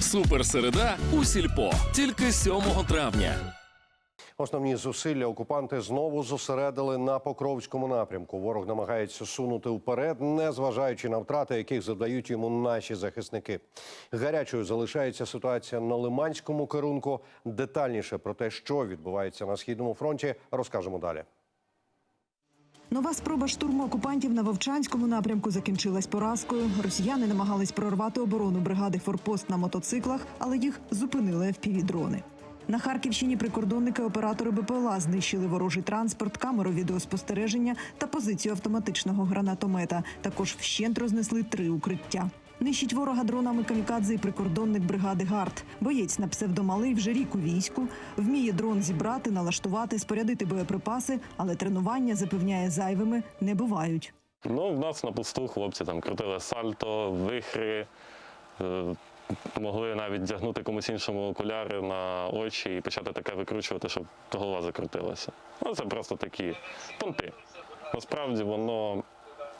Суперсереда у сільпо тільки 7 травня. Основні зусилля окупанти знову зосередили на Покровському напрямку. Ворог намагається сунути вперед, не зважаючи на втрати, яких завдають йому наші захисники. Гарячою залишається ситуація на Лиманському керунку. Детальніше про те, що відбувається на східному фронті, розкажемо далі. Нова спроба штурму окупантів на Вовчанському напрямку закінчилась поразкою. Росіяни намагались прорвати оборону бригади Форпост на мотоциклах, але їх зупинили FPV-дрони. На Харківщині прикордонники оператори БПЛА знищили ворожий транспорт, камеру відеоспостереження та позицію автоматичного гранатомета. Також вщент рознесли три укриття. Нищить ворога дронами камікадзе і прикордонник бригади ГАРД. Боєць на псевдомалий вже рік у війську. Вміє дрон зібрати, налаштувати, спорядити боєприпаси, але тренування запевняє зайвими не бувають. Ну, в нас на посту хлопці там крутили сальто, вихри, е, могли навіть вдягнути комусь іншому окуляри на очі і почати таке викручувати, щоб голова закрутилася. Ну, це просто такі понти. Насправді воно.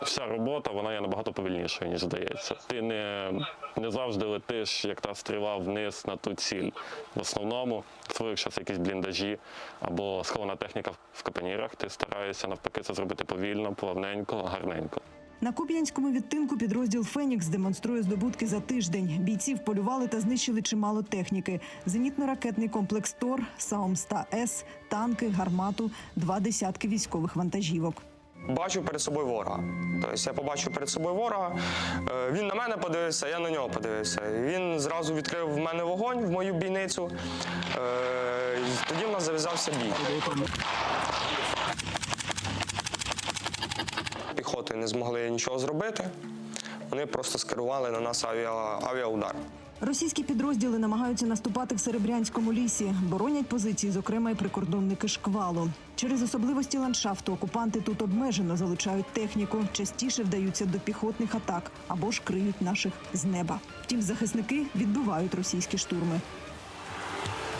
Вся робота вона є набагато повільнішою, ніж здається. Ти не, не завжди летиш, як та стріла вниз на ту ціль. В основному, особливо якщо це якісь бліндажі або схована техніка в капонірах, ти стараєшся навпаки це зробити повільно, плавненько, гарненько. На Куп'янському відтинку підрозділ Фенікс демонструє здобутки за тиждень. Бійці вполювали та знищили чимало техніки: зенітно-ракетний комплекс Тор, Саумста С, танки, гармату, два десятки військових вантажівок. Бачу перед собою ворога. Тобто я побачив перед собою ворога. е, Він на мене подивився, я на нього подивився. Він зразу відкрив в мене вогонь в мою бійницю. Е, Тоді в нас зав'язався бій. Піхоти не змогли нічого зробити. Вони просто скерували на нас авіа, авіаудар. Російські підрозділи намагаються наступати в Серебрянському лісі, боронять позиції, зокрема й прикордонники шквалу. Через особливості ландшафту окупанти тут обмежено залучають техніку, частіше вдаються до піхотних атак або ж криють наших з неба. Втім, захисники відбивають російські штурми.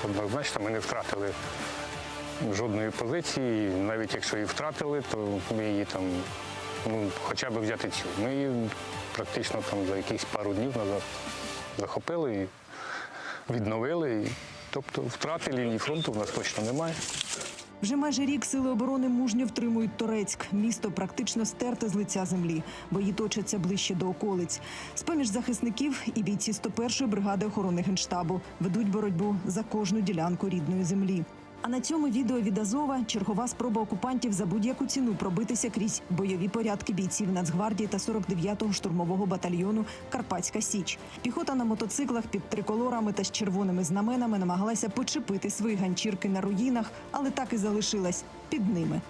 Однозначно, ми не втратили жодної позиції. Навіть якщо і втратили, то ми її там, ну, хоча б взяти цю. Ми її практично там за якісь пару днів назад захопили і відновили. І, тобто втрати лінії фронту в нас точно немає. Вже майже рік сили оборони мужньо втримують Торецьк. Місто практично стерте з лиця землі. Бої точаться ближче до околиць. З-поміж захисників і бійці 101-ї бригади охорони генштабу ведуть боротьбу за кожну ділянку рідної землі. А на цьому відео від Азова чергова спроба окупантів за будь-яку ціну пробитися крізь бойові порядки бійців Нацгвардії та 49-го штурмового батальйону Карпатська Січ. Піхота на мотоциклах під триколорами та з червоними знаменами намагалася почепити свої ганчірки на руїнах, але так і залишилась під ними.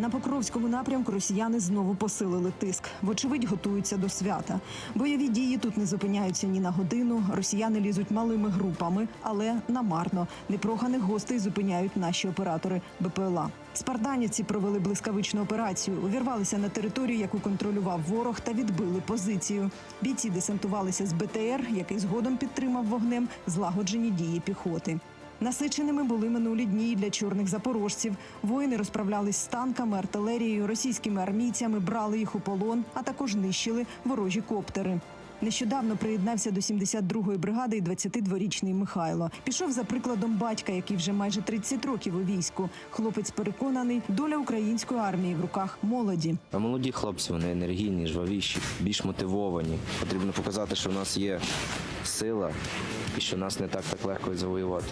На Покровському напрямку росіяни знову посилили тиск. Вочевидь, готуються до свята. Бойові дії тут не зупиняються ні на годину. Росіяни лізуть малими групами, але намарно. Непроханих гостей зупиняють наші оператори БПЛА. Спартанівці провели блискавичну операцію. Увірвалися на територію, яку контролював ворог, та відбили позицію. Бійці десантувалися з БТР, який згодом підтримав вогнем злагоджені дії піхоти. Насиченими були минулі дні для чорних запорожців. Воїни розправлялись з танками, артилерією, російськими армійцями, брали їх у полон, а також нищили ворожі коптери. Нещодавно приєднався до 72-ї бригади і 22-річний Михайло. Пішов за прикладом батька, який вже майже 30 років у війську. Хлопець переконаний, доля української армії в руках молоді. Молоді хлопці, вони енергійні, жвавіші, більш мотивовані. Потрібно показати, що в нас є сила і що нас не так так легко завоювати.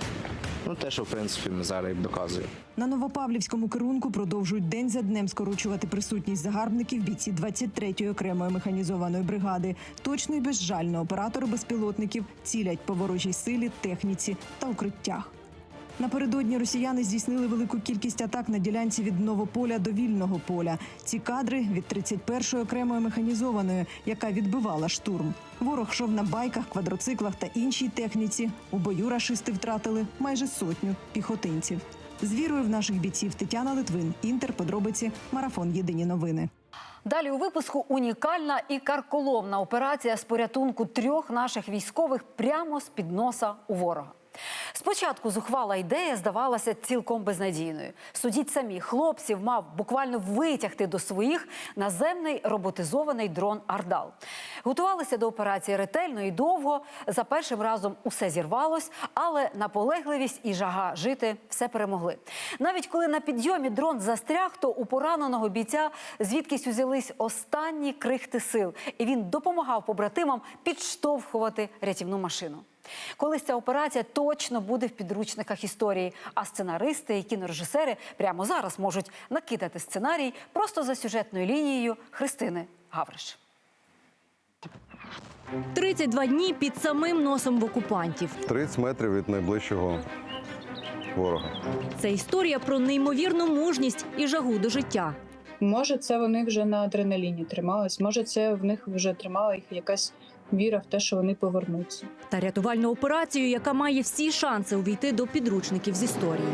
Ну, те, що в принципі ми зараз і доказуємо. На Новопавлівському керунку продовжують день за днем скорочувати присутність загарбників бійці 23-ї окремої механізованої бригади. Точно і безжально оператори безпілотників цілять по ворожій силі, техніці та укриттях. Напередодні росіяни здійснили велику кількість атак на ділянці від Новополя до вільного поля. Ці кадри від 31-ї окремої механізованої, яка відбивала штурм. Ворог йшов на байках, квадроциклах та іншій техніці. У бою рашисти втратили майже сотню піхотинців. З вірою в наших бійців Тетяна Литвин, Інтер, подробиці, марафон. Єдині новини. Далі у випуску унікальна і карколомна операція з порятунку трьох наших військових прямо з під носа у ворога. Спочатку зухвала ідея здавалася цілком безнадійною. Судіть самі, хлопців мав буквально витягти до своїх наземний роботизований дрон Ардал. Готувалися до операції ретельно і довго. За першим разом усе зірвалось, але наполегливість і жага жити все перемогли. Навіть коли на підйомі дрон застряг, то у пораненого бійця звідкись узялись останні крихти сил, і він допомагав побратимам підштовхувати рятівну машину. Колись ця операція точно буде в підручниках історії. А сценаристи і кінорежисери прямо зараз можуть накидати сценарій просто за сюжетною лінією Христини Гавриш. 32 дні під самим носом в окупантів. 30 метрів від найближчого ворога. Це історія про неймовірну мужність і жагу до життя. Може, це вони вже на адреналіні тримались, може, це в них вже тримала їх якась віра в те, що вони повернуться. Та рятувальну операцію, яка має всі шанси увійти до підручників з історії.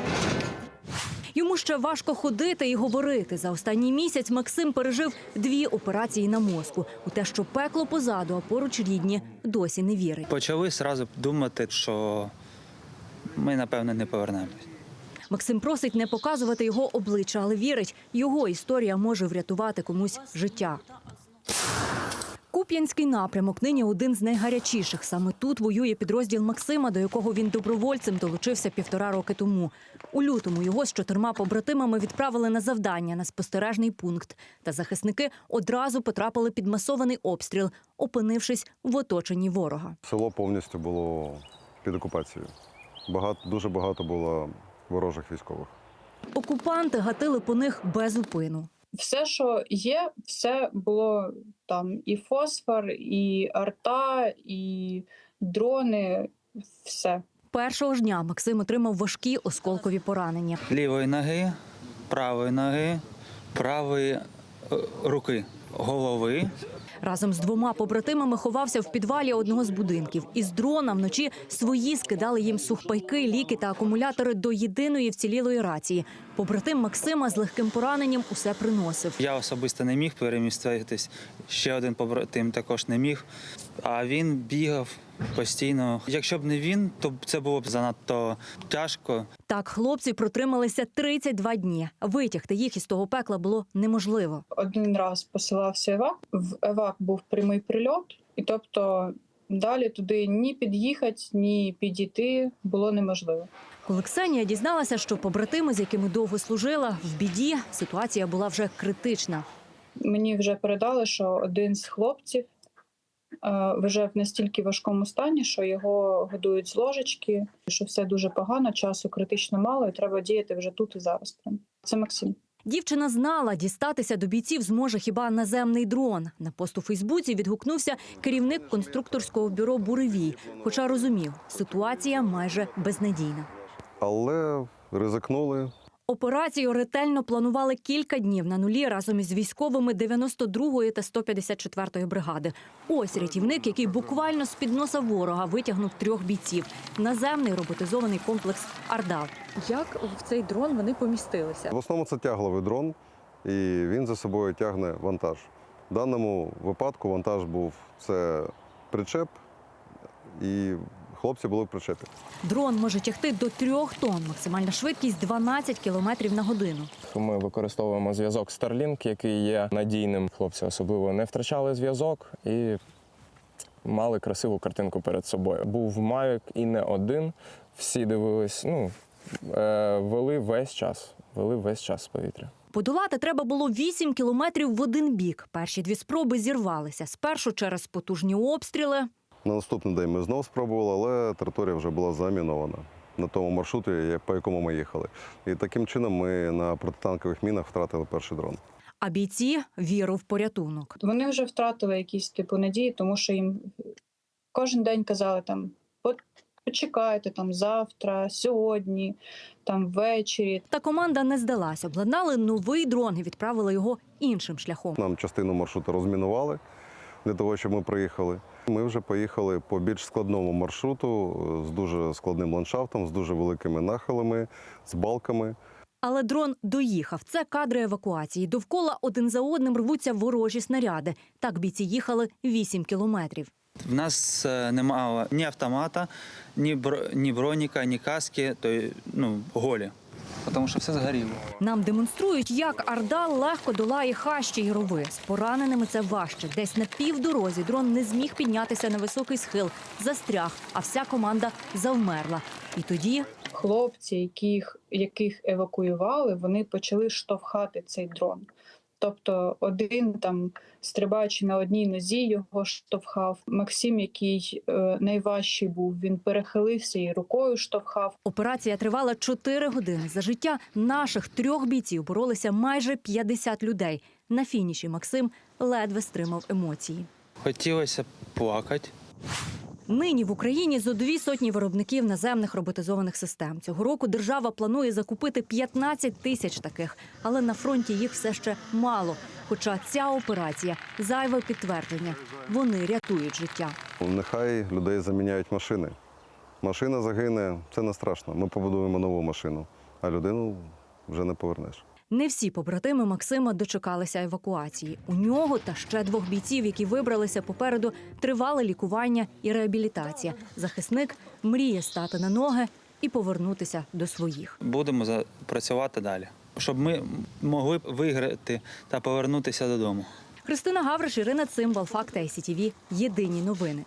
Йому ще важко ходити і говорити. За останній місяць Максим пережив дві операції на мозку. У те, що пекло позаду, а поруч рідні, досі не вірить. Почали сразу думати, що ми, напевно, не повернемось. Максим просить не показувати його обличчя, але вірить, його історія може врятувати комусь життя. Куп'янський напрямок нині один з найгарячіших. Саме тут воює підрозділ Максима, до якого він добровольцем долучився півтора роки тому. У лютому його з чотирма побратимами відправили на завдання на спостережний пункт. Та захисники одразу потрапили під масований обстріл, опинившись в оточенні ворога. Село повністю було під окупацією. Багато, дуже багато було ворожих військових. Окупанти гатили по них без упину. Все, що є, все було там і фосфор, і арта, і дрони, все. Першого ж дня Максим отримав важкі осколкові поранення. Лівої ноги, правої ноги, правої е, руки, голови. Разом з двома побратимами ховався в підвалі одного з будинків. Із дрона вночі свої скидали їм сухпайки, ліки та акумулятори до єдиної вцілілої рації. Побратим Максима з легким пораненням усе приносив. Я особисто не міг переміститись. Ще один побратим також не міг. А він бігав постійно. Якщо б не він, то це було б занадто тяжко. Так хлопці протрималися 32 дні. Витягти їх із того пекла було неможливо. Один раз посилався евак. В евак був прямий прильот, і тобто далі туди ні під'їхати, ні підійти було неможливо. Коли Ксенія дізналася, що побратими, з якими довго служила, в біді, ситуація була вже критична. Мені вже передали, що один з хлопців е, вже в настільки важкому стані, що його годують з ложечки, що все дуже погано, часу критично мало, і треба діяти вже тут і зараз. Це Максим. Дівчина знала, дістатися до бійців зможе хіба наземний дрон. На пост у Фейсбуці відгукнувся керівник конструкторського бюро Буревій, хоча розумів, ситуація майже безнадійна. Але ризикнули. Операцію ретельно планували кілька днів на нулі разом із військовими 92-ї та 154-ї бригади. Ось рятівник, який буквально з під носа ворога витягнув трьох бійців. Наземний роботизований комплекс Ардал. Як в цей дрон вони помістилися? В основному це тягловий дрон, і він за собою тягне вантаж. В даному випадку вантаж був це причеп, і хлопці були причепі. Дрон може тягти до трьох тонн. Максимальна швидкість 12 кілометрів на годину. Ми використовуємо зв'язок Starlink, який є надійним. Хлопці особливо не втрачали зв'язок і мали красиву картинку перед собою. Був Mavic і не один. Всі дивились, ну е, вели весь час. Вели весь час з повітря. Подолати треба було 8 кілометрів в один бік. Перші дві спроби зірвалися. Спершу через потужні обстріли. На наступний день ми знову спробували, але територія вже була замінована на тому маршруті, по якому ми їхали. І таким чином ми на протитанкових мінах втратили перший дрон. А бійці віру в порятунок. Вони вже втратили якісь типу надії, тому що їм кожен день казали там «От почекайте там завтра, сьогодні, там ввечері. Та команда не здалась. Обладнали новий дрон і відправили його іншим шляхом. Нам частину маршруту розмінували для того, щоб ми проїхали. Ми вже поїхали по більш складному маршруту е, з дуже складним ландшафтом, з дуже великими нахилами, з балками. Але дрон доїхав. Це кадри евакуації. Довкола один за одним рвуться ворожі снаряди. Так бійці їхали 8 кілометрів. В нас е, немає ні автомата, ні, бро- ні броніка, ні каски, то ну, голі. Тому що все згоріло. Нам демонструють, як Ардал легко долає хащі й рови. З пораненими це важче. Десь на півдорозі дрон не зміг піднятися на високий схил, застряг, а вся команда завмерла. І тоді Хлопці, яких, яких евакуювали, вони почали штовхати цей дрон. Тобто один там, стрибаючи на одній нозі, його штовхав. Максим, який е, найважчий був, він перехилився і рукою штовхав. операція тривала 4 години. За життя наших трьох бійців боролися майже 50 людей. На фініші Максим ледве стримав емоції. Хотілося плакати. Нині в Україні зо дві сотні виробників наземних роботизованих систем. Цього року держава планує закупити 15 тисяч таких, але на фронті їх все ще мало. Хоча ця операція зайве підтвердження. Вони рятують життя. Нехай людей заміняють машини. Машина загине, це не страшно. Ми побудуємо нову машину, а людину вже не повернеш. Не всі побратими Максима дочекалися евакуації. У нього та ще двох бійців, які вибралися попереду, тривале лікування і реабілітація. Захисник мріє стати на ноги і повернутися до своїх. Будемо працювати далі, щоб ми могли виграти та повернутися додому. Христина Гавриш, Ірина Цимбал, Факти ICTV. Єдині новини.